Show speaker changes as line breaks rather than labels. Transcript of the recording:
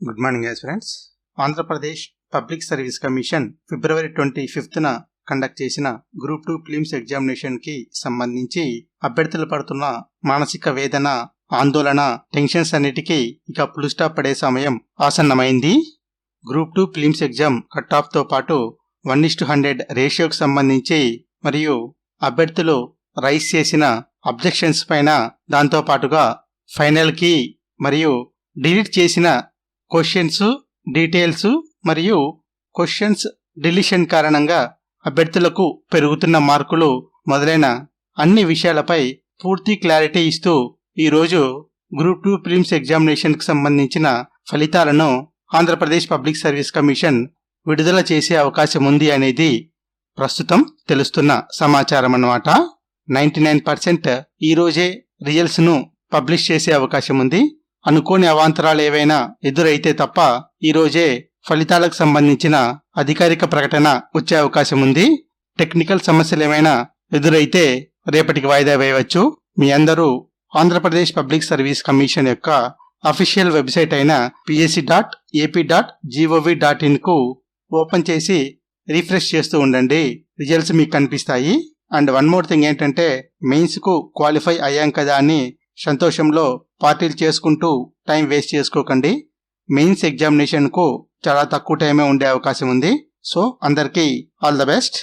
Good morning as friends Andhra Pradesh public service commission ఫిబ్రవరి twenty fifth conduct చేసిన group two prelims ఎగ్జామినేషన్కి సంబంధించి అభ్యర్థులు పడుతున్న మానసిక వేదన ఆందోళన టెన్షన్స్ అన్నిటికీ ఇక ఫుల్ స్టాప్ పడే సమయం ఆసన్నమైంది. Group two prelims exam cut ఆఫ్తో పాటు వన్ ఇస్టు హండ్రెడ్ రేషియోకి సంబంధించి మరియు అభ్యర్థులు రైస్ చేసిన అబ్జెక్షన్స్ పైన దాంతో పాటుగా మరియు డిలీట్ చేసిన క్వశ్చన్స్ డీటెయిల్స్ మరియు క్వశ్చన్స్ డిలీషన్ కారణంగా అభ్యర్థులకు పెరుగుతున్న మార్కులు మొదలైన అన్ని విషయాలపై పూర్తి క్లారిటీ ఇస్తూ ఈరోజు గ్రూప్ టూ ఫిలిమ్స్ ఎగ్జామినేషన్కి సంబంధించిన ఫలితాలను ఆంధ్రప్రదేశ్ పబ్లిక్ సర్వీస్ కమిషన్ విడుదల చేసే అవకాశం ఉంది అనేది ప్రస్తుతం తెలుస్తున్న సమాచారం అన్నమాట నైంటీ నైన్ పర్సెంట్ ఈరోజే రిజల్ట్స్ను పబ్లిష్ చేసే అవకాశం ఉంది. అనుకోని అవాంతరాలు ఏవైనా ఎదురైతే తప్ప ఈరోజే ఫలితాలకు సంబంధించిన అధికారిక ప్రకటన వచ్చే అవకాశం ఉంది. టెక్నికల్ సమస్యలు ఏమైనా ఎదురైతే రేపటికి వాయిదా వేయవచ్చు. మీ అందరూ ఆంధ్రప్రదేశ్ పబ్లిక్ సర్వీస్ కమిషన్ యొక్క అఫీషియల్ వెబ్సైట్ అయిన PSC dot AP dot gov dot ఇన్కు ఓపెన్ చేసి రీఫ్రెష్ చేస్తూ ఉండండి. రిజల్ట్స్ మీకు కనిపిస్తాయి. అండ్ వన్ మోర్ థింగ్ ఏంటంటే మెయిన్స్కు క్వాలిఫై అయ్యాం కదా అని సంతోషంలో పార్టీలు చేసుకుంటూ టైం వేస్ట్ చేసుకోకండి. మెయిన్స్ ఎగ్జామినేషన్కు చాలా తక్కువ టైమే ఉండే అవకాశం ఉంది. సో అందరికీ ఆల్ ద బెస్ట్.